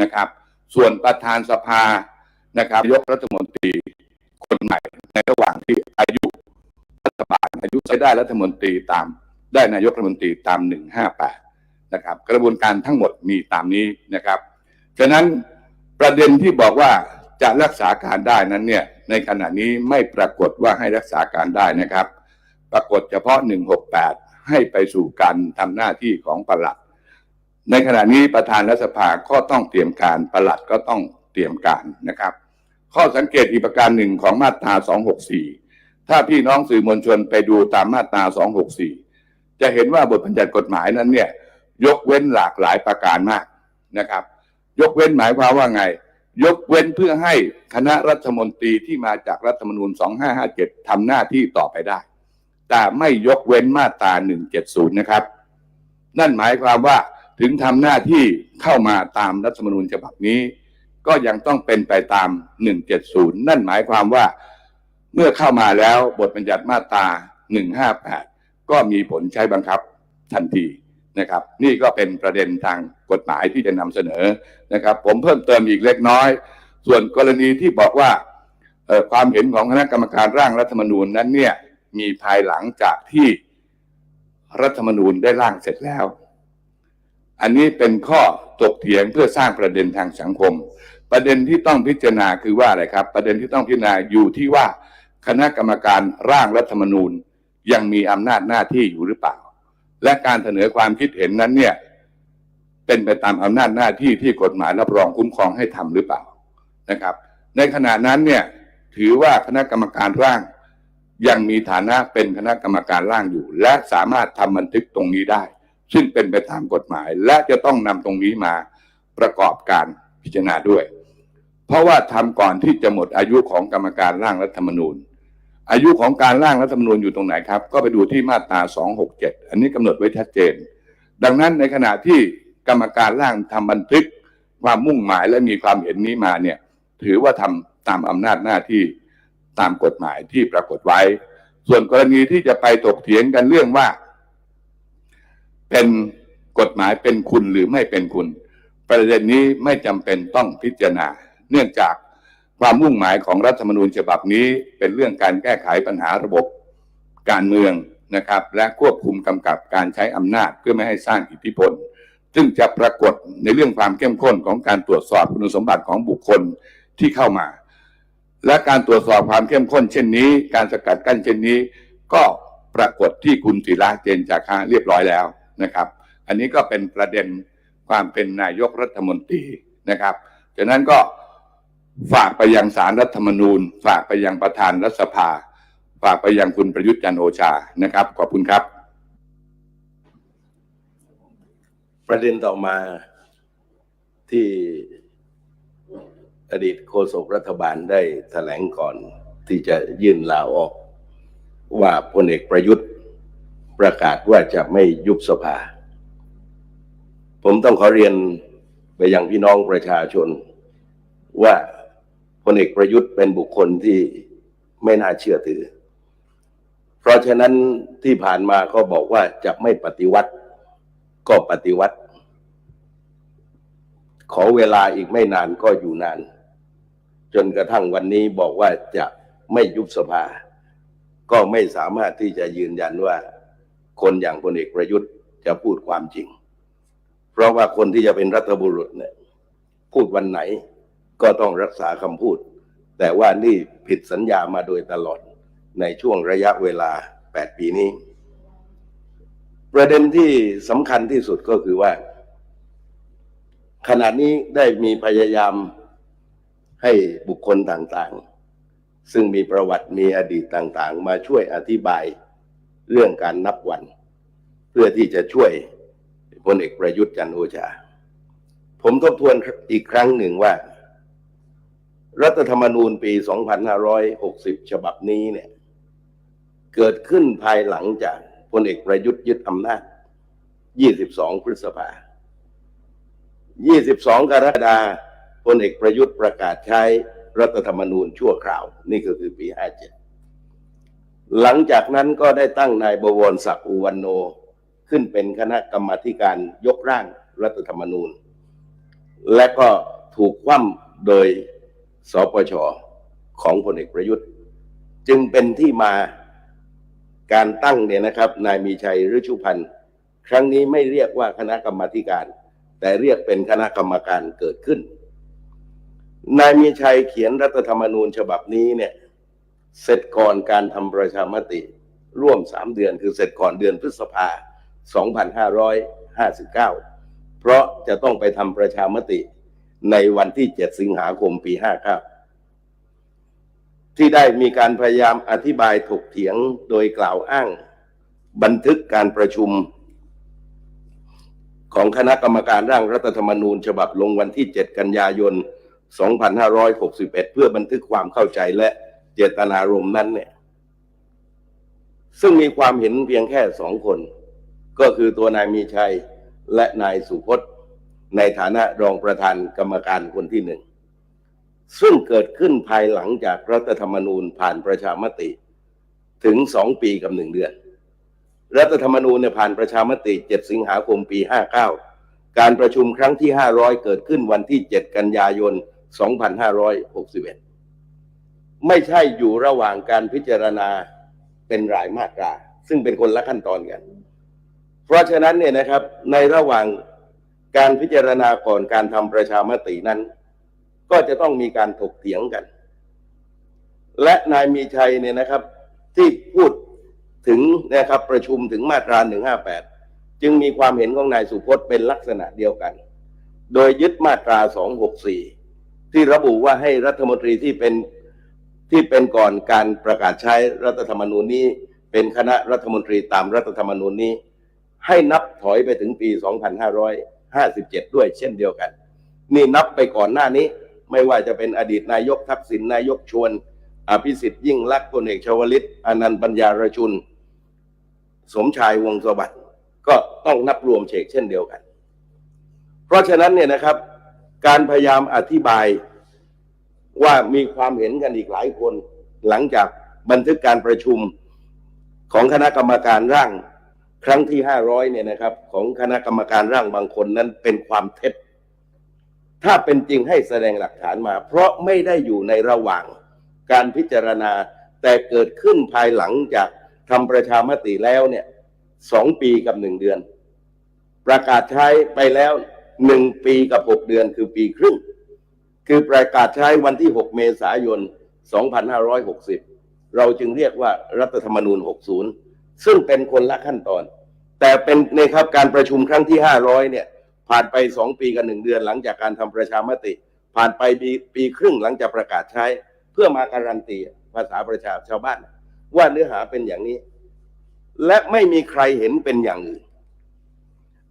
นะครับ ส่วนประธานสภานะครับยกรัฐมนตรีคนใหม่ ในระหว่างที่อายุรัฐบาลอายุใช้ได้รัฐมนตรีตาม ได้นายกรัฐมนตรีตาม 158 นะครับ กระบวนการทั้งหมดมีตามนี้นะครับฉะนั้นประเด็นที่บอกว่าจะรักษาการได้นั้นเนี่ยในขณะนี้ไม่ปรากฏว่าให้รักษาการได้นะครับ ปรากฏเฉพาะ 168 ให้ไปสู่การทำหน้าที่ของประหลัด ในขณะนี้ประธานรัฐสภาก็ต้องเตรียมการประหลัดก็ต้องเตรียมการนะครับ ข้อสังเกตอีกประการหนึ่งของมาตรา 264 ถ้าพี่น้องสื่อมวลชนไปดูตามมาตรา 264 จะเห็นว่าบทบัญญัติกฎหมายนั้นเนี่ยยกเว้นหลากหลายประการมากนะครับ ยกเว้นหมายความว่าไง ยกเว้นเพื่อให้คณะรัฐมนตรีที่มาจากรัฐธรรมนูญ 2557ทำหน้าที่ต่อไปได้ แต่ไม่ยกเว้นมาตรา 170 นะครับ นั่นหมายความว่า ถึงทำหน้าที่เข้ามาตามรัฐธรรมนูญฉบับนี้ ก็ยังต้องเป็นไปตาม 170 นั่นหมายความว่า เมื่อเข้ามาแล้วบทบัญญัติมาตรา 158 ก็มีผลใช้บังคับทันทีนะครับ นี่ก็เป็นประเด็นทางกฎหมายที่จะนำเสนอนะครับ ผมเพิ่มเติมอีกเล็กน้อย ส่วนกรณีที่บอกว่าความเห็นของคณะกรรมการร่างรัฐธรรมนูญนั้นเนี่ยมีภายหลังจากที่รัฐธรรมนูญได้ร่างเสร็จแล้ว อันนี้เป็นข้อตกเถียงเพื่อสร้างประเด็นทางสังคม ประเด็นที่ต้องพิจารณาคือว่าอะไรครับ ประเด็นที่ต้องพิจารณาอยู่ที่ว่าคณะกรรมการร่างรัฐธรรมนูญยังมีอำนาจหน้าที่อยู่หรือเปล่า และการเสนอความคิดเห็นนั้นเนี่ยเป็นไปตามอำนาจหน้าที่ที่กฎหมายรับรองคุ้มครองให้ทำหรือเปล่านะครับ ในขณะนั้นเนี่ยถือว่าคณะกรรมการร่างยังมีฐานะเป็นคณะกรรมการร่างอยู่ และสามารถทำบันทึกตรงนี้ได้ ซึ่งเป็นไปตามกฎหมาย และจะต้องนำตรงนี้มาประกอบการพิจารณาด้วย เพราะว่าทำก่อนที่จะหมดอายุของกรรมการร่างรัฐธรรมนูญ อายุของการร่างรัฐธรรมนูญอยู่ตรงไหนครับ ก็ไปดูที่มาตรา 267 อันนี้กำหนดไว้ชัดเจน ดังนั้นในขณะที่กรรมการร่างทำบันทึกความมุ่งหมายและมีความเห็นนี้มาเนี่ยถือว่าทำตามอำนาจหน้าที่ตามกฎหมายที่ปรากฏไว้ ส่วนกรณีที่จะไปถกเถียงกันเรื่องว่า เป็นกฎหมายเป็นคุณหรือไม่เป็นคุณ ประเด็นนี้ไม่จำเป็นต้องพิจารณา เนื่องจากความมุ่งหมายของรัฐธรรมนูญฉบับนี้ เป็นเรื่องการแก้ไขปัญหาระบบการเมืองนะครับ และควบคุมกำกับการใช้อำนาจเพื่อไม่ให้สร้างอิทธิพล ซึ่งจะปรากฏในเรื่องความเข้มข้นของการตรวจสอบคุณสมบัติของบุคคลที่เข้ามา และการตรวจสอบความเข้มข้นเช่นนี้ การสกัดกั้นเช่นนี้ ก็ปรากฏที่คุณศิระเจนจาคะเรียบร้อยแล้ว นะครับ อันนี้ก็เป็นประเด็นความเป็นนายกรัฐมนตรีนะครับฉะนั้นก็ฝากไปยังสารรัฐธรรมนูญ ฝากไปยังประธานรัฐสภา ฝากไปยังคุณประยุทธ์จันโอชานะครับ ขอบคุณครับ ประเด็นต่อมาที่อดีตโฆษกรัฐบาลได้แถลงก่อนที่จะยื่นลาออก ว่าพลเอกประยุทธ์ ประกาศว่าจะไม่ยุบสภา ผมต้องขอเรียนไปยังพี่น้องประชาชน ว่าพลเอกประยุทธ์เป็นบุคคลที่ไม่น่าเชื่อถือ เพราะฉะนั้นที่ผ่านมาก็บอกว่าจะไม่ปฏิวัติก็ปฏิวัติ ขอเวลาอีกไม่นานก็อยู่นาน จนกระทั่งวันนี้บอกว่าจะไม่ยุบสภา ก็ไม่สามารถที่จะยืนยันว่า คนอย่างพลเอกประยุทธ์จะพูดความจริง เพราะว่าคนที่จะเป็นรัฐบุรุษเนี่ยพูดวันไหนก็ต้องรักษาคำพูด แต่ว่านี่ผิดสัญญามาโดยตลอดในช่วงระยะเวลา 8 ปีนี้ ประเด็นที่สำคัญที่สุดก็คือว่า ขณะนี้ได้มีพยายามให้บุคคลต่างๆ ซึ่งมีประวัติมีอดีตต่างๆ มาช่วยอธิบาย เรื่องการนับวัน เพื่อที่จะช่วยพลเอกประยุทธ์จันโอชา ผมทบทวนอีกครั้งหนึ่งว่า รัฐธรรมนูญปี 2560 ฉบับนี้เนี่ย เกิดขึ้นภายหลังจากพลเอกประยุทธ์ยึดอำนาจ 22 พฤษภา 22 กรกฎาคมพลเอกประยุทธ์ประกาศใช้รัฐธรรมนูญชั่วคราว นี่ก็คือปี 57 หลังจากนั้นก็ได้ตั้งนายบวรศักดิ์อุวันโน ขึ้นเป็นคณะกรรมาการยกร่างรัฐธรรมนูญ และก็ถูกคว่ำโดยสปชของพลเอกประยุทธ์ จึงเป็นที่มาการตั้งเนี่ยนะครับ นายมีชัยฤชุพันธ์ครั้งนี้ไม่เรียกว่าคณะกรรมาการ แต่เรียกเป็นคณะกรรมการเกิดขึ้น นายมีชัยเขียนรัฐธรรมนูญฉบับนี้เนี่ย เสร็จก่อนการทำประชามติ ร่วมสามเดือนคือเสร็จก่อนเดือนพฤษภา 2559 เพราะจะต้องไปทำประชามติในวันที่ 7 สิงหาคมปี 59 ที่ได้มีการพยายามอธิบายถกเถียงโดยกล่าวอ้าง บันทึกการประชุม ของคณะกรรมการร่างรัฐธรรมนูญ ฉบับลงวันที่ 7 กันยายน 2561 เพื่อบันทึกความเข้าใจและ เจตนารมณ์นั้นเนี่ย ซึ่งมีความเห็นเพียงแค่สองคน ก็คือตัวนายมีชัยและนายสุพจน์ ในฐานะรองประธานกรรมการคนที่หนึ่ง ซึ่งเกิดขึ้นภายหลังจากรัฐธรรมนูญผ่านประชามติ ถึงสองปีกับหนึ่งเดือน รัฐธรรมนูญเนี่ยผ่านประชามติ 7 สิงหาคมปี 59 การประชุมครั้งที่ 500 เกิดขึ้นวันที่ 7 กันยายน 2561 ไม่ใช่อยู่ระหว่างการพิจารณาเป็นรายมาตรา ซึ่งเป็นคนละขั้นตอนกัน เพราะฉะนั้นเนี่ยนะครับในระหว่างการพิจารณาก่อนการทำประชามตินั้น ก็จะต้องมีการถกเถียงกัน และนายมีชัยเนี่ยนะครับ ที่พูดถึงนะครับประชุมถึงมาตรา 158 จึงมีความเห็นของนายสุพจน์เป็นลักษณะเดียวกัน โดยยึดมาตรา 264 ที่ระบุว่าให้รัฐมนตรีที่เป็น ที่เป็นก่อนการประกาศใช้รัฐธรรมนูญนี้ เป็นคณะรัฐมนตรีตามรัฐธรรมนูญนี้ ให้นับถอยไปถึงปี 2557 ด้วยเช่นเดียวกัน นี่นับไปก่อนหน้านี้ ไม่ว่าจะเป็นอดีตนายกทักษิณนายกชวน อภิสิทธิ์ยิ่งลักษณ์พลเอกชวลิตอนันต์ปัญญารชุน สมชายวงสวัสดิ์ก็ต้องนับรวมเชกเช่นเดียวกัน เพราะฉะนั้นเนี่ยนะครับ การพยายามอธิบาย ว่ามีความเห็นกันอีกหลายคน หลังจากบันทึกการประชุมของคณะกรรมการร่างครั้งที่500เนี่ยนะครับ ของคณะกรรมการร่างบางคนนั้นเป็นความเท็จ ถ้าเป็นจริงให้แสดงหลักฐานมา เพราะไม่ได้อยู่ในระหว่างการพิจารณา แต่เกิดขึ้นภายหลังจากทำประชามติแล้วเนี่ยสองปีกับหนึ่งเดือน ประกาศใช้ไปแล้วหนึ่งปีกับหกเดือนคือปีครึ่ง คือประกาศใช้วันที่ 6 เมษายน 2560 เราจึงเรียกว่ารัฐธรรมนูญ 60 ซึ่งเป็นคนละขั้นตอน แต่เป็นในครับการประชุมครั้งที่ 500 เนี่ย ผ่านไป 2 ปีกับ 1 เดือนหลังจากการทำประชามติ ผ่านไปปีปีครึ่งหลังจากประกาศใช้ เพื่อมาการันตีภาษาประชาชาวบ้าน ว่าเนื้อหาเป็นอย่างนี้ และไม่มีใครเห็นเป็นอย่างอื่น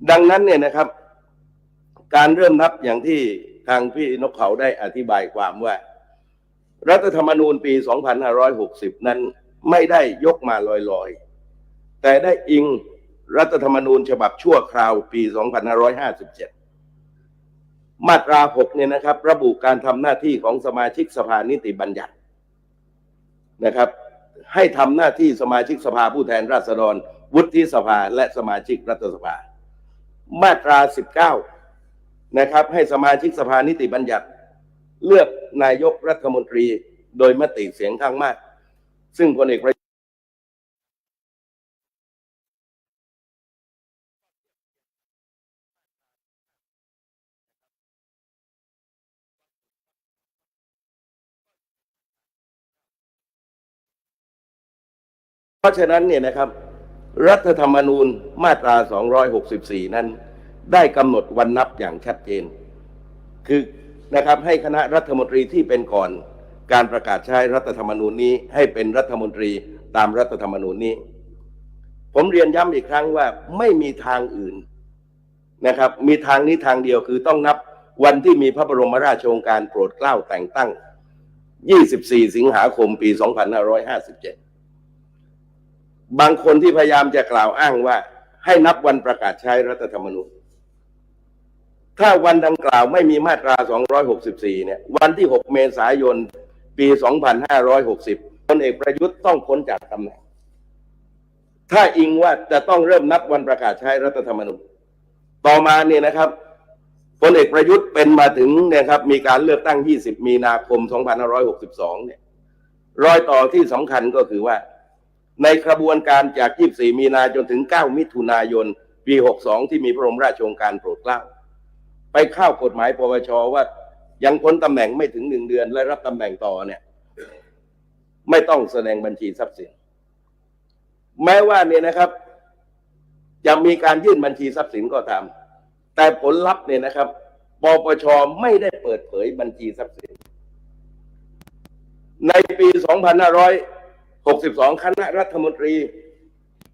ดังนั้นเนี่ยนะครับ การเริ่มนับอย่างที่ ทางพี่นกเขาได้อธิบายความว่า รัฐธรรมนูญปี 2560 นั้นไม่ได้ยกมาลอยๆ แต่ได้อิงรัฐธรรมนูญฉบับชั่วคราวปี 2557 มาตรา 6 เนี่ยนะครับ ระบุการทำหน้าที่ของสมาชิกสภานิติบัญญัตินะครับ ให้ทำหน้าที่สมาชิกสภาผู้แทนราษฎร วุฒิสภาและสมาชิกรัฐสภา มาตรา 19 นะครับ ให้สมาชิกสภานิติบัญญัติ เลือกนายกรัฐมนตรีโดยมติเสียงข้างมาก ซึ่งพลเอกประยุทธ์เพราะฉะนั้นเนี่ยนะครับ รัฐธรรมนูญมาตรา 264 นั้น ได้กำหนดวันนับอย่างชัดเจน คือนะครับให้คณะรัฐมนตรีที่เป็นก่อนการประกาศใช้รัฐธรรมนูญนี้ ให้เป็นรัฐมนตรีตามรัฐธรรมนูญนี้ ผมเรียนย้ำอีกครั้งว่าไม่มีทางอื่นนะครับ มีทางนี้ทางเดียวคือต้องนับวันที่มีพระบรมราชโองการโปรดเกล้าแต่งตั้ง 24 สิงหาคมปี 2557 บางคนที่พยายามจะกล่าวอ้างว่าให้นับวันประกาศใช้รัฐธรรมนูญ ถ้าวันดังกล่าวไม่มีมาตรา 264 เนี่ย วันที่ 6 เมษายน ปี 2560พลเอกประยุทธ์ต้องพ้นจากตำแหน่ง ถ้าอิงว่าจะต้องเริ่มนับวันประกาศใช้รัฐธรรมนูญ ต่อมาเนี่ยนะครับพลเอกประยุทธ์เป็นมาถึงเนี่ยครับ มีการเลือกตั้ง 20 มีนาคม 2562 เนี่ย รอยต่อที่สำคัญก็คือว่า ในกระบวนการจาก 24 มีนาจนถึง 9 มิถุนายน ปี 62 ที่มีพระบรมราชโองการโปรดเกล้า ไปเข้ากฎหมายปปชว่า ยังพ้นตำแหน่งไม่ถึงหนึ่งเดือน และรับตำแหน่งต่อเนี่ย ไม่ต้องแสดงบัญชีทรัพย์สิน แม้ว่าเนี่ยนะครับ จะมีการยื่นบัญชีทรัพย์สินก็ตาม แต่ผลลัพธ์เนี่ยนะครับปปชไม่ได้เปิดเผยบัญชีทรัพย์สิน ในปี 2562 คณะรัฐมนตรี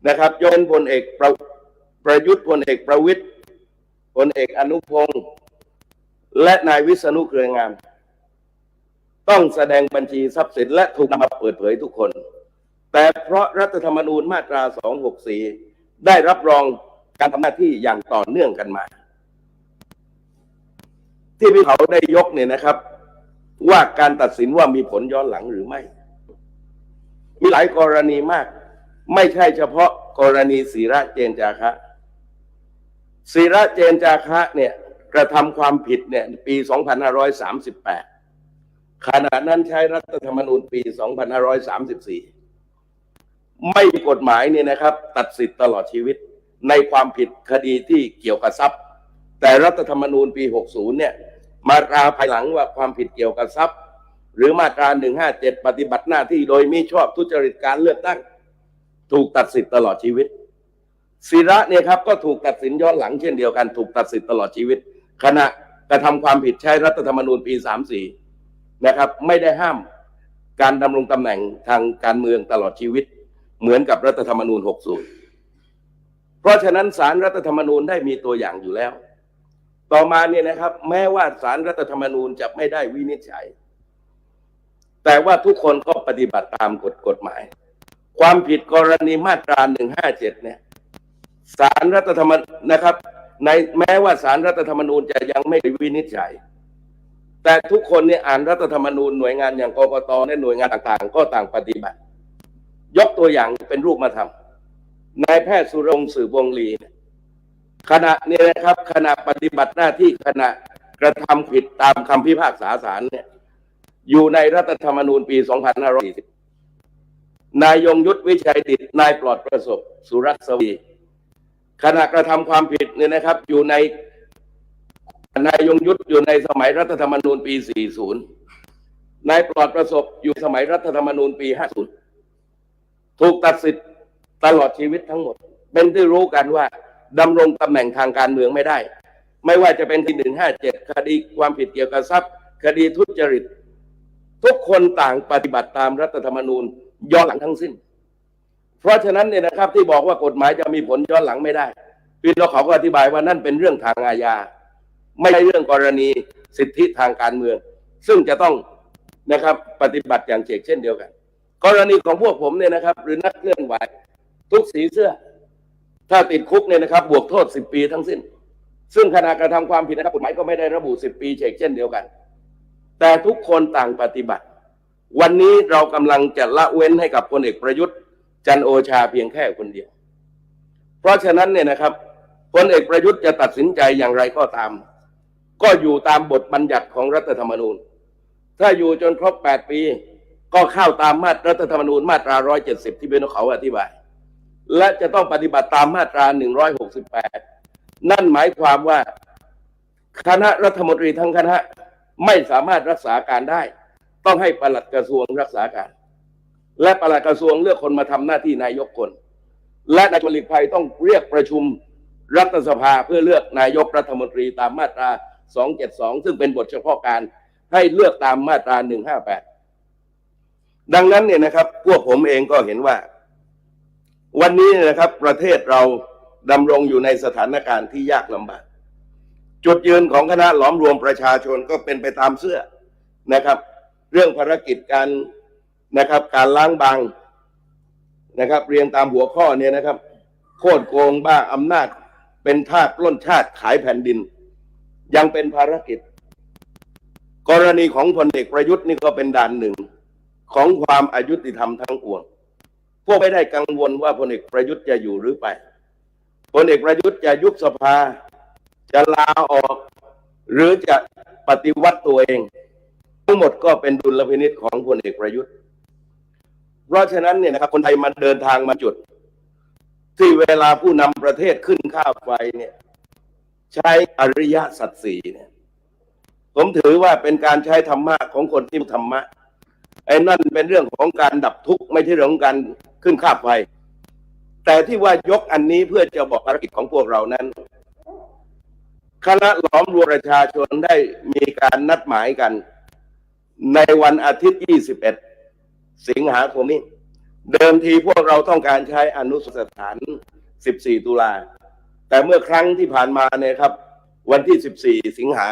นะครับยนพลเอกประประยุทธ์พลเอกประวิตย พลเอกอนุพงศ์และนายวิษณุเครืองาม ต้องแสดงบัญชีทรัพย์สินและถูกนำมาเปิดเผยทุกคน แต่เพราะรัฐธรรมนูญมาตรา 264 ได้รับรองการทำหน้าที่อย่างต่อเนื่องกันมา ที่พี่เขาได้ยกเนี่ยนะครับ ว่าการตัดสินว่ามีผลย้อนหลังหรือไม่ มีหลายกรณีมาก ไม่ใช่เฉพาะกรณีศิระเจนจาคะ ศิระเจนจาคะเนี่ยกระทำความผิดเนี่ยปี 2538 ขณะนั้นใช้รัฐธรรมนูญปี 2534 ไม่มีกฎหมายเนี่ยนะครับ ตัดสิทธิ์ตลอดชีวิตในความผิดคดีที่เกี่ยวกับทรัพย์ แต่รัฐธรรมนูญปี 60 เนี่ยมาตราภายหลังว่าความผิดเกี่ยวกับทรัพย์ หรือมาตรา 157 ปฏิบัติหน้าที่โดยมิชอบทุจริตการเลือกตั้ง ถูกตัดสิทธิ์ตลอดชีวิต ศิระเนี่ยครับก็ถูกตัดสินย้อนหลังเช่นเดียวกันถูกตัดสิทธิ์ตลอดชีวิต ขณะกระทำความผิดใช้รัฐธรรมนูญปี 34 นะครับ ไม่ได้ห้ามการดำรงตำแหน่งทางการเมืองตลอดชีวิต เหมือนกับรัฐธรรมนูญ 60 เพราะฉะนั้นสารรัฐธรรมนูญได้มีตัวอย่างอยู่แล้ว ต่อมาเนี่ยนะครับ แม้ว่าสารรัฐธรรมนูญจะไม่ได้วินิจฉัย แต่ว่าทุกคนก็ปฏิบัติตามกฎกฎหมาย ความผิดกรณีมาตรา 157 เนี่ย สารรัฐธรรมนะครับ ในแม้ว่าสารรัฐธรรมนูญจะยังไม่ได้วินิจฉัย แต่ทุกคนเนี่ยอ่านรัฐธรรมนูญหน่วยงานอย่างกกตและหน่วยงานต่างๆ ก็ต่างปฏิบัติ ยกตัวอย่างเป็นรูปมาทำนายแพทย์สุรงสืบวงลีขณะนี้นะครับ ขณะปฏิบัติหน้าที่ขณะกระทำผิดตามคำพิพากษาศาลเนี่ย อยู่ในรัฐธรรมนูญปี 2540 นายยงยุทธวิชัยดิตนายปลอดประสบ สุรัตน์สวี ขณะกระทำความผิดเนี่ยนะครับ อยู่ในนายยงยุทธอยู่ในสมัยรัฐธรรมนูญปี 40 นายปลอดประสบอยู่สมัยรัฐธรรมนูญปี 50 ถูกตัดสิทธิ์ตลอดชีวิตทั้งหมด เป็นที่รู้กันว่าดำรงตำแหน่งทางการเมืองไม่ได้ ไม่ว่าจะเป็นที่ 157 คดีความผิดเกี่ยวกับทรัพย์ คดีทุจริต ทุกคนต่างปฏิบัติตามรัฐธรรมนูญย้อนหลังทั้งสิ้น เพราะฉะนั้นเนี่ยนะครับที่บอกว่ากฎหมายจะมีผลย้อนหลังไม่ได้พี่เราเขาก็อธิบายว่านั่นเป็นเรื่องทางอาญา ไม่ใช่เรื่องกรณีสิทธิทางการเมือง ซึ่งจะต้องนะครับปฏิบัติอย่างเฉกเช่นเดียวกัน กรณีของพวกผมเนี่ยนะครับ หรือนักเคลื่อนไหว ทุกสีเสื้อ ถ้าติดคุกเนี่ยนะครับบวกโทษ 10 ปีทั้งสิ้น ซึ่งขณะกระทำความผิดนะครับกฎหมายก็ไม่ได้ระบุ 10 ปีเฉกเช่นเดียวกัน แต่ทุกคนต่างปฏิบัติ วันนี้เรากำลังจะละเว้นให้กับพลเอกประยุทธ์ จันโอชาเพียงแค่คนเดียว เพราะฉะนั้นเนี่ยนะครับพลเอกประยุทธ์จะตัดสินใจอย่างไรก็ตาม ก็อยู่ตามบทบัญญัติของรัฐธรรมนูญ ถ้าอยู่จนครบ 8 ปี ก็เข้าตามมาตรรัฐธรรมนูญมาตรา 170 ที่เป็นเขาอธิบาย และจะต้องปฏิบัติตามมาตรา 168 นั่นหมายความว่าคณะรัฐมนตรีทั้งคณะไม่สามารถรักษาการได้ ต้องให้ปลัดกระทรวงรักษาการ และประหลัดกระทรวงเลือกคนมาทำหน้าที่นายกคน และนายชวนหลีกภัยต้องเรียกประชุมรัฐสภาเพื่อเลือกนายกรัฐมนตรีตามมาตรา 272 ซึ่งเป็นบทเฉพาะการให้เลือกตามมาตรา 158 ดังนั้นเนี่ยนะครับ พวกผมเองก็เห็นว่า วันนี้นะครับ ประเทศเราดำรงอยู่ในสถานการณ์ที่ยากลำบาก จุดยืนของคณะหลอมรวมประชาชนก็เป็นไปตามเสื้อนะครับ เรื่องภารกิจการ นะครับ การล้างบางนะครับ เรียงตามหัวข้อเนี่ยนะครับ โคตรโกงบ้าอำนาจ เป็นทาสล้นชาติขายแผ่นดิน ยังเป็นภารกิจ กรณีของพลเอกประยุทธ์นี่ก็เป็นด่านหนึ่งของความอายุติธรรมทั้งปวง พวกไม่ได้กังวลว่าพลเอกประยุทธ์จะอยู่หรือไปพลเอกประยุทธ์จะยุบสภา จะลาออก หรือจะปฏิวัติตัวเอง ทั้งหมดก็เป็นดุลพินิษของพลเอกประยุทธ์ เพราะฉะนั้นเนี่ยนะครับคนไทยมันเดินทางมาจุด ที่เวลาผู้นำประเทศขึ้นค่าไฟเนี่ย ใช้อริยสัจสี่เนี่ย ผมถือว่าเป็นการใช้ธรรมะของคนที่ธรรมะไอ้นั่นเป็นเรื่องของการดับทุกข์ไม่ใช่เรื่องของการขึ้นค่าไฟแต่ที่ว่ายกอันนี้เพื่อจะบอกภารกิจของพวกเรานั้น คณะหลอมรวมประชาชนได้มีการนัดหมายกัน ในวันอาทิตย์ 21 สิงหาคมนี้เดิมทีพวกเราต้องการใช้อนุสถาน 14 ตุลา แต่เมื่อครั้งที่ผ่านมาเนี่ยครับ วันที่ 14 สิงหา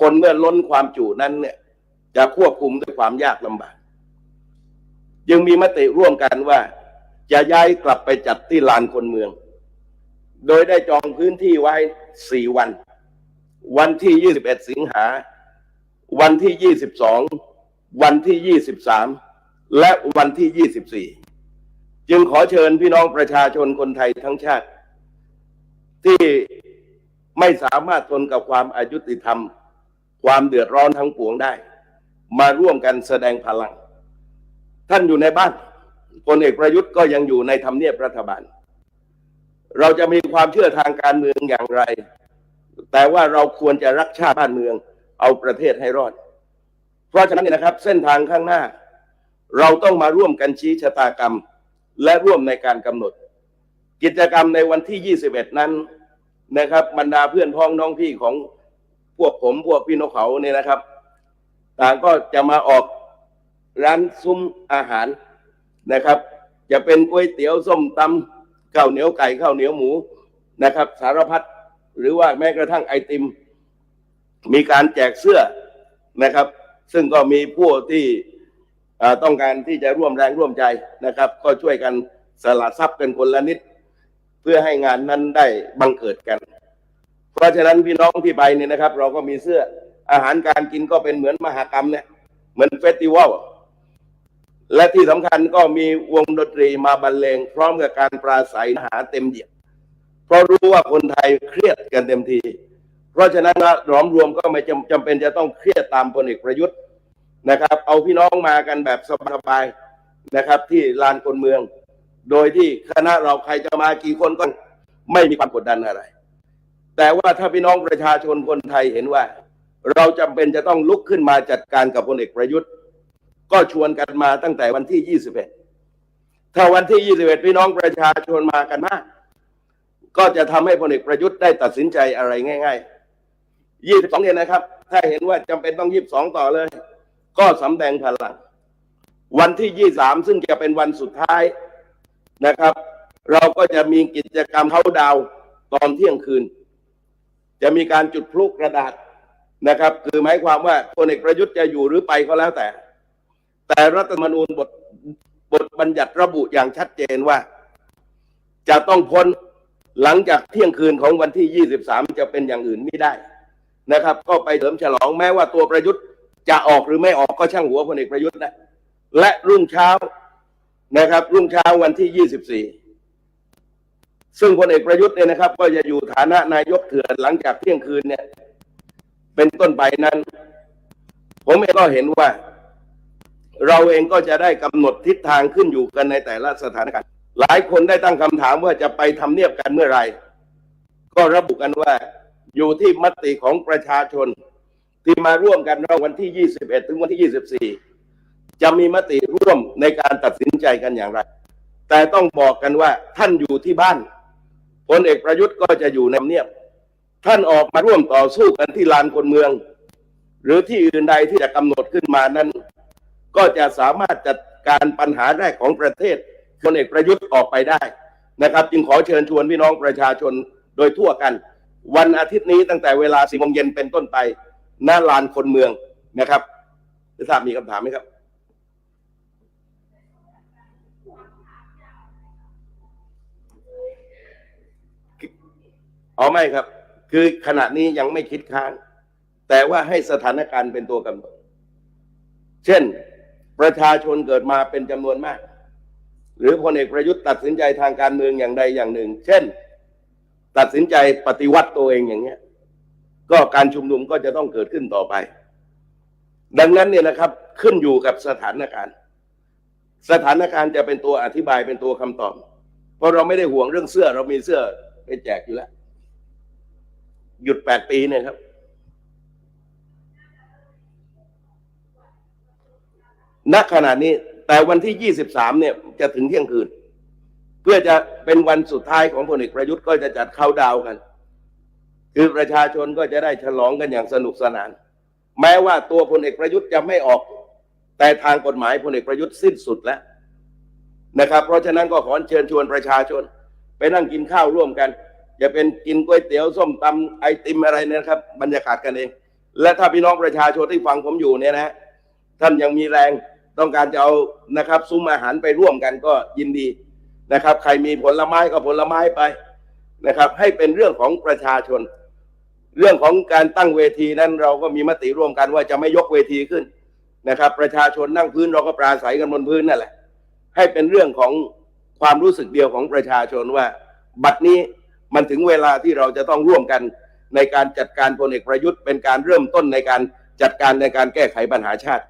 คนเมื่อล้นความจุนั้นเนี่ยจะควบคุมด้วยความยากลำบากยังมีมติร่วมกันว่า จะย้ายกลับไปจัดที่ลานคนเมือง โดยได้จองพื้นที่ไว้ 4 วัน วันที่ 21 สิงหา วันที่ 22 วันที่ 23 และวันที่ 24 จึงขอเชิญพี่น้องประชาชนคนไทยทั้งชาติ ที่ไม่สามารถทนกับความอายุติธรรม ความเดือดร้อนทั้งปวงได้ มาร่วมกันแสดงพลัง ท่านอยู่ในบ้านพลเอกประยุทธ์ก็ยังอยู่ในทำเนียบรัฐบาล เราจะมีความเชื่อทางการเมืองอย่างไร แต่ว่าเราควรจะรักชาติบ้านเมือง เอาประเทศให้รอด เพราะฉะนั้นนะครับเส้นทางข้างหน้า เราต้องมาร่วมกันชี้ชะตากรรม และร่วมในการกำหนด กิจกรรมในวันที่ 21 นั้นนะครับบรรดาเพื่อนพ้องน้องพี่ของพวกผมพวกพี่นกเขาเนี่ยนะครับ ต่างก็จะมาออกร้านซุ้มอาหารนะครับ จะเป็นก๋วยเตี๋ยวส้มตำข้าวเหนียวไก่ข้าวเหนียวหมูนะครับ สารพัดหรือว่าแม้กระทั่งไอติม มีการแจกเสื้อนะครับ ซึ่งก็มีผู้ที่ ต้องการที่จะร่วมแรงร่วมใจนะครับ ก็ช่วยกันสละทรัพย์กันคนละนิด เพื่อให้งานนั้นได้บังเกิดกัน เพราะฉะนั้นพี่น้องที่ไปเนี่ยนะครับ เราก็มีเสื้ออาหารการกินก็เป็นเหมือนมหากรรมเนี่ยเหมือนเฟสติวัลและที่สำคัญก็มีวงดนตรีมาบรรเลงพร้อมกับการปราศัยเนื้อหาเต็มเหยียดเพราะรู้ว่าคนไทยเครียดกันเต็มที เพราะฉะนั้นหลอมรวมก็ไม่จำจำเป็นจะต้องเครียดตามพลเอกประยุทธ์ นะครับ เอาพี่น้องมากันแบบสบายๆนะครับ ที่ลานคนเมือง โดยที่คณะเราใครจะมากี่คนก็ไม่มีความกดดันอะไร แต่ว่าถ้าพี่น้องประชาชนคนไทยเห็นว่า เราจำเป็นจะต้องลุกขึ้นมาจัดการกับพลเอกประยุทธ์ ก็ชวนกันมาตั้งแต่วันที่ 21 ถ้าวันที่ 21 พี่น้องประชาชนมากันมากก็จะทำให้พลเอกประยุทธ์ได้ตัดสินใจอะไรง่าย ๆ 22เนี่ยนะครับ ถ้าเห็นว่าจำเป็นต้อง 22 ต่อเลย ก็สำแดงพลัง วันที่ 23 ซึ่งจะเป็นวันสุดท้ายนะครับ เราก็จะมีกิจกรรมเขาดาวตอนเที่ยงคืน จะมีการจุดพลุกระดาษนะครับ คือหมายความว่าพลเอกประยุทธ์จะอยู่หรือไปก็แล้วแต่ แต่รัฐธรรมนูญบทบทบัญญัติระบุอย่างชัดเจนว่า จะต้องพ้นหลังจากเที่ยงคืนของวันที่ 23 จะเป็นอย่างอื่นไม่ได้นะครับ ก็ไปเสริมฉลองแม้ว่าตัวประยุทธ์ จะออกหรือไม่ออกก็ช่างหัวพลเอกประยุทธ์นะ และรุ่งเช้านะครับ รุ่งเช้าวันที่ 24 ซึ่งพลเอกประยุทธ์เนี่ยนะครับ ก็จะอยู่ฐานะนายกเถื่อนหลังจากเที่ยงคืนเนี่ย เป็นต้นไปนั้น ผมเองก็เห็นว่า เราเองก็จะได้กำหนดทิศทางขึ้นอยู่กันในแต่ละสถานการณ์ หลายคนได้ตั้งคำถามว่าจะไปทำเนียบกันเมื่อไหร่ก็ระบุกันว่าอยู่ที่มติของประชาชน ที่มาร่วมกันระหว่างวันที่ 21 ถึงวันที่ 24 จะมีมติร่วมในการตัดสินใจกันอย่างไร แต่ต้องบอกกันว่าท่านอยู่ที่บ้านพลเอกประยุทธ์ก็จะอยู่ในเนียบ ท่านออกมาร่วมต่อสู้กันที่ลานคนเมือง หรือที่อื่นใดที่จะกำหนดขึ้นมานั้น ก็จะสามารถจัดการปัญหาแรกของประเทศพลเอกประยุทธ์ออกไปได้นะครับ จึงขอเชิญชวนพี่น้องประชาชนโดยทั่วกัน วันอาทิตย์นี้ตั้งแต่เวลาสี่โมงเย็นเป็นต้นไป หน้าลานคนเมืองนะครับไม่ทราบมีคำถามไหมครับ เอ๋อไม่ครับ คือขณะนี้ยังไม่คิดค้าง แต่ว่าให้สถานการณ์เป็นตัวกำหนด เช่น ประชาชนเกิดมาเป็นจำนวนมาก หรือพลเอกประยุทธ์ตัดสินใจทางการเมืองอย่างใดอย่างหนึ่ง เช่น ตัดสินใจปฏิวัติตัวเองอย่างเงี้ย ก็การชุมนุมก็จะต้องเกิดขึ้นต่อไป ดังนั้นเนี่ยนะครับขึ้นอยู่กับสถานการณ์ สถานการณ์จะเป็นตัวอธิบายเป็นตัวคำตอบ เพราะเราไม่ได้ห่วงเรื่องเสื้อ เรามีเสื้อไปแจกอยู่แล้ว หยุดแปดปีเนี่ยครับ ณขณะนี้แต่วันที่ 23 เนี่ยจะถึงเที่ยงคืน เพื่อจะเป็นวันสุดท้ายของพลเอกประยุทธ์ก็จะจัดเข้าดาวกัน คือประชาชนก็จะได้ฉลองกันอย่างสนุกสนาน แม้ว่าตัวพลเอกประยุทธ์จะไม่ออก แต่ทางกฎหมายพลเอกประยุทธ์สิ้นสุดแล้วนะครับ เพราะฉะนั้นก็ขอเชิญชวนประชาชน ไปนั่งกินข้าวร่วมกันจะเป็นกินก๋วยเตี๋ยวส้มตำไอติมอะไรนะครับ บรรยากาศกันเอง และถ้าพี่น้องประชาชนที่ฟังผมอยู่เนี่ยนะ ท่านยังมีแรงต้องการจะเอานะครับ ซุ้มอาหารไปร่วมกันก็ยินดีนะครับ ใครมีผลไม้ก็ผลไม้ไปนะครับ ให้เป็นเรื่องของประชาชน เรื่องของการตั้งเวทีนั้นเราก็มีมติร่วมกันว่าจะไม่ยกเวทีขึ้นนะครับ ประชาชนนั่งพื้นเราก็ปราศัยกันบนพื้นนั่นแหละ ให้เป็นเรื่องของความรู้สึกเดียวของประชาชนว่า บัดนี้มันถึงเวลาที่เราจะต้องร่วมกันในการจัดการพลเอกประยุทธ์เป็นการเริ่มต้นในการจัดการในการแก้ไขปัญหาชาติ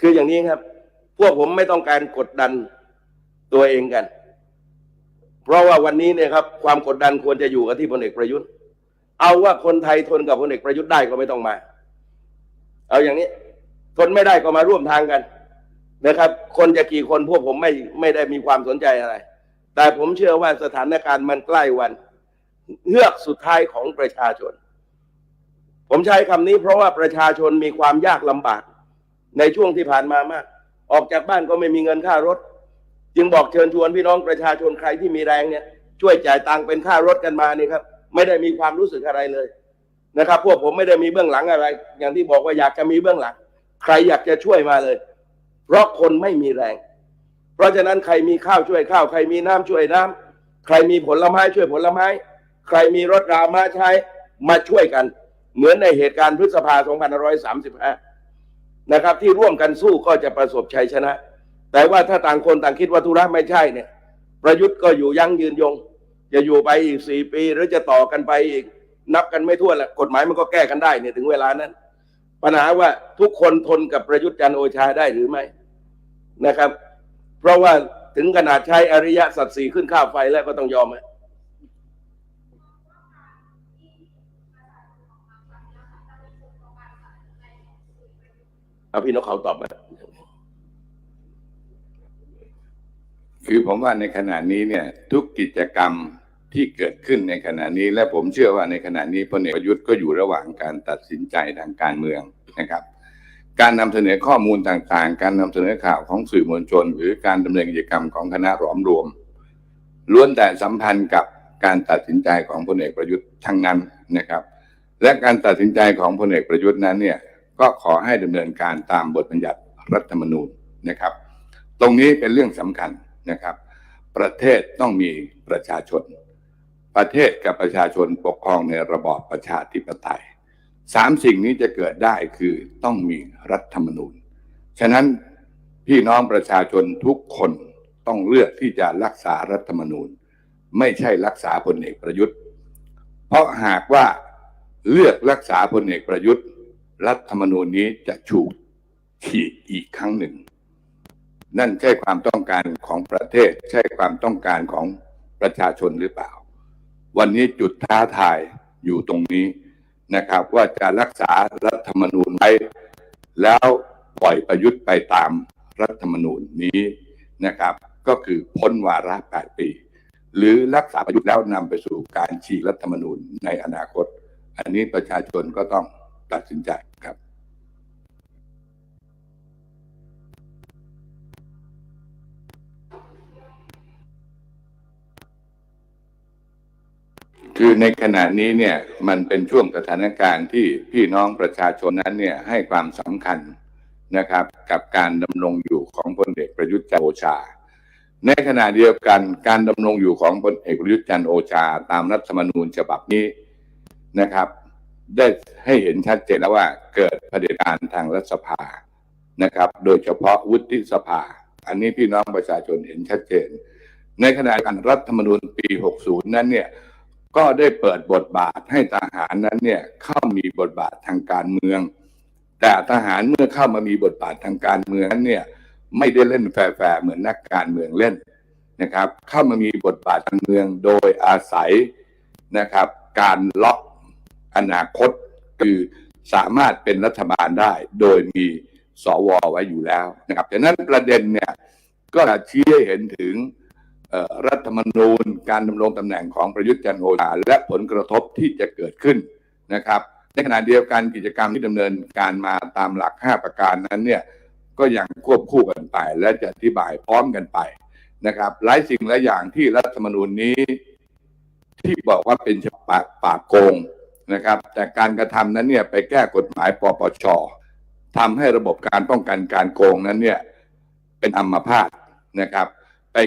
คืออย่างนี้ครับ พวกผมไม่ต้องการกดดันตัวเองกัน เพราะว่าวันนี้เนี่ยครับความกดดันควรจะอยู่กับที่พลเอกประยุทธ์ เอาว่าคนไทยทนกับพลเอกประยุทธ์ได้ก็ไม่ต้องมา เอาอย่างนี้ ทนไม่ได้ก็มาร่วมทางกันนะครับ คนจะกี่คนพวกผมไม่ไม่ได้มีความสนใจอะไร แต่ผมเชื่อว่าสถานการณ์มันใกล้วันเฮือกสุดท้ายของประชาชน ผมใช้คำนี้เพราะว่าประชาชนมีความยากลำบาก ในช่วงที่ผ่านมามาก ออกจากบ้านก็ไม่มีเงินค่ารถ จึงบอกเชิญชวนพี่น้องประชาชนใครที่มีแรงเนี่ย ช่วยจ่ายตังค์เป็นค่ารถกันมานี่ครับ ไม่ได้มีความรู้สึกอะไรเลยนะครับ พวกผมไม่ได้มีเบื้องหลังอะไร อย่างที่บอกว่าอยากจะมีเบื้องหลัง ใครอยากจะช่วยมาเลย เพราะคนไม่มีแรง เพราะฉะนั้นใครมีข้าวช่วยข้าว ใครมีน้ำช่วยน้ำใครมีผลไม้ช่วยผลไม้ ใครมีรถรามาใช้มาช่วยกัน เหมือนในเหตุการณ์พฤษภา2535 นะครับ ที่ร่วมกันสู้ก็จะประสบชัยชนะ แต่ว่าถ้าต่างคนต่างคิดว่าธุระไม่ใช่เนี่ย ประยุทธ์ก็อยู่ยั้งยืนยง จะอยู่ไปอีกสี่ปี หรือจะต่อกันไปอีก นับกันไม่ทั่วแหละกฎหมายมันก็แก้กันได้เนี่ยถึงเวลานั้น ปัญหาว่าทุกคนทนกับประยุทธ์จันโอชาได้หรือไม่นะครับ เพราะว่าถึงขนาดใช้อริยสัจสี่ขึ้นค่าไฟแล้วก็ต้องยอมไหมเอาพี่นกเขาตอบมา คือผมว่าในขณะนี้เนี่ยทุกกิจกรรมที่เกิดขึ้นในขณะนี้ และผมเชื่อว่าในขณะนี้พลเอกประยุทธ์ก็อยู่ระหว่างการตัดสินใจทางการเมืองนะครับ การนำเสนอข้อมูลต่างๆ การนำเสนอข่าวของสื่อมวลชน หรือการดำเนินกิจกรรมของคณะหลอมรวมล้วนแต่สัมพันธ์กับการตัดสินใจของพลเอกประยุทธ์ทั้งนั้นนะครับ และการตัดสินใจของพลเอกประยุทธ์นั้นเนี่ยก็ขอให้ดำเนินการตามบทบัญญัติรัฐธรรมนูญนะครับ ตรงนี้เป็นเรื่องสำคัญ นะครับ ประเทศต้องมีประชาชน ประเทศกับประชาชนปกครองในระบอบประชาธิปไตยสามสิ่งนี้จะเกิดได้คือต้องมีรัฐธรรมนูญ ฉะนั้นพี่น้องประชาชนทุกคนต้องเลือกที่จะรักษารัฐธรรมนูญ ไม่ใช่รักษาพลเอกประยุทธ์ เพราะหากว่าเลือกรักษาพลเอกประยุทธ์ รัฐธรรมนูญนี้จะถูกฉีกอีกครั้งหนึ่ง นั่นใช่ความต้องการของประเทศ ใช่ความต้องการของประชาชนหรือเปล่า วันนี้จุดท้าทายอยู่ตรงนี้นะครับ ว่าจะรักษารัฐธรรมนูญไว้ แล้วปล่อยประยุทธ์ไปตามรัฐธรรมนูญนี้นะครับ ก็คือพ้นวาระ 8 ปี หรือรักษาประยุทธ์แล้วนำไปสู่การฉีกรัฐธรรมนูญในอนาคต อันนี้ประชาชนก็ต้องตัดสินใจครับ คือในขณะนี้เนี่ยมันเป็นช่วงสถานการณ์ที่พี่น้องประชาชนนั้นเนี่ยให้ความสำคัญนะครับ กับการดำรงอยู่ของพลเอกประยุทธ์จันทร์โอชา ในขณะเดียวกันการดำรงอยู่ของพลเอกประยุทธ์จันทร์โอชา ตามรัฐธรรมนูญฉบับนี้นะครับ ได้ให้เห็นชัดเจนแล้วว่าเกิดเผด็จการทางรัฐสภานะครับ โดยเฉพาะวุฒิสภา อันนี้พี่น้องประชาชนเห็นชัดเจน ในขณะการรัฐธรรมนูญปี 60 นั้นเนี่ย ก็ได้เปิดบทบาทให้ทหารนั้นเนี่ยเข้ามีบทบาททางการเมือง แต่ทหารเมื่อเข้ามามีบทบาททางการเมืองนั้นเนี่ยไม่ได้เล่นแฟร์เหมือนนักการเมืองเล่นนะครับ เข้ามามีบทบาทการเมืองโดยอาศัยนะครับ การล็อกอนาคตคือสามารถเป็นรัฐบาลได้ โดยมีสวไว้อยู่แล้วนะครับดังนั้นประเด็นเนี่ยก็ชี้ให้เห็นถึง รัฐธรรมนูญ การดำรงตำแหน่งของประยุทธ์จันทร์โอชาและผลกระทบที่จะเกิดขึ้นนะครับ ในขณะเดียวกันกิจกรรมที่ดำเนินการมาตามหลัก 5 ประการนั้นเนี่ยก็ยังควบคู่กันไปและจะอธิบายพร้อมกันไปนะครับหลายสิ่งหลายอย่างที่รัฐธรรมนูญนี้ ที่บอกว่าเป็นฉบับปาบปราบโกงนะครับ แต่การกระทำนั้นเนี่ยไปแก้กฎหมายปปชทำให้ระบบการป้องกันการโกงนั้นเนี่ยเป็นอัมพาตนะครับ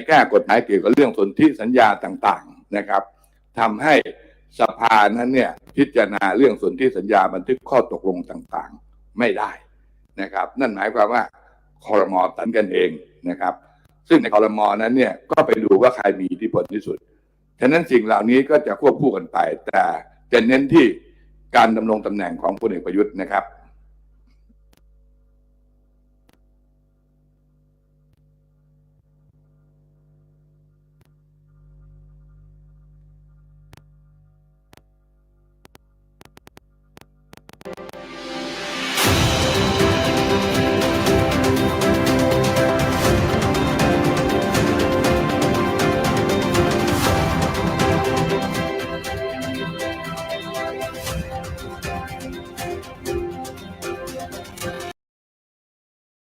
แก้กฎหมายเกี่ยวกับเรื่องสนธิสัญญาต่างๆนะครับทำให้สภานั้นเนี่ยพิจารณาเรื่องสนธิสัญญาบันทึกข้อตกลงต่างๆไม่ได้นะครับ นั่นหมายความว่าคอรมอตัดกันเองนะครับ ซึ่งในคอรมอนั้นเนี่ยก็ไปดูว่าใครมีอิทธิพลที่สุดฉะนั้นสิ่งเหล่านี้ก็จะควบคู่กันไป แต่จะเน้นที่การดำรงตำแหน่งของพลเอกประยุทธ์นะครับ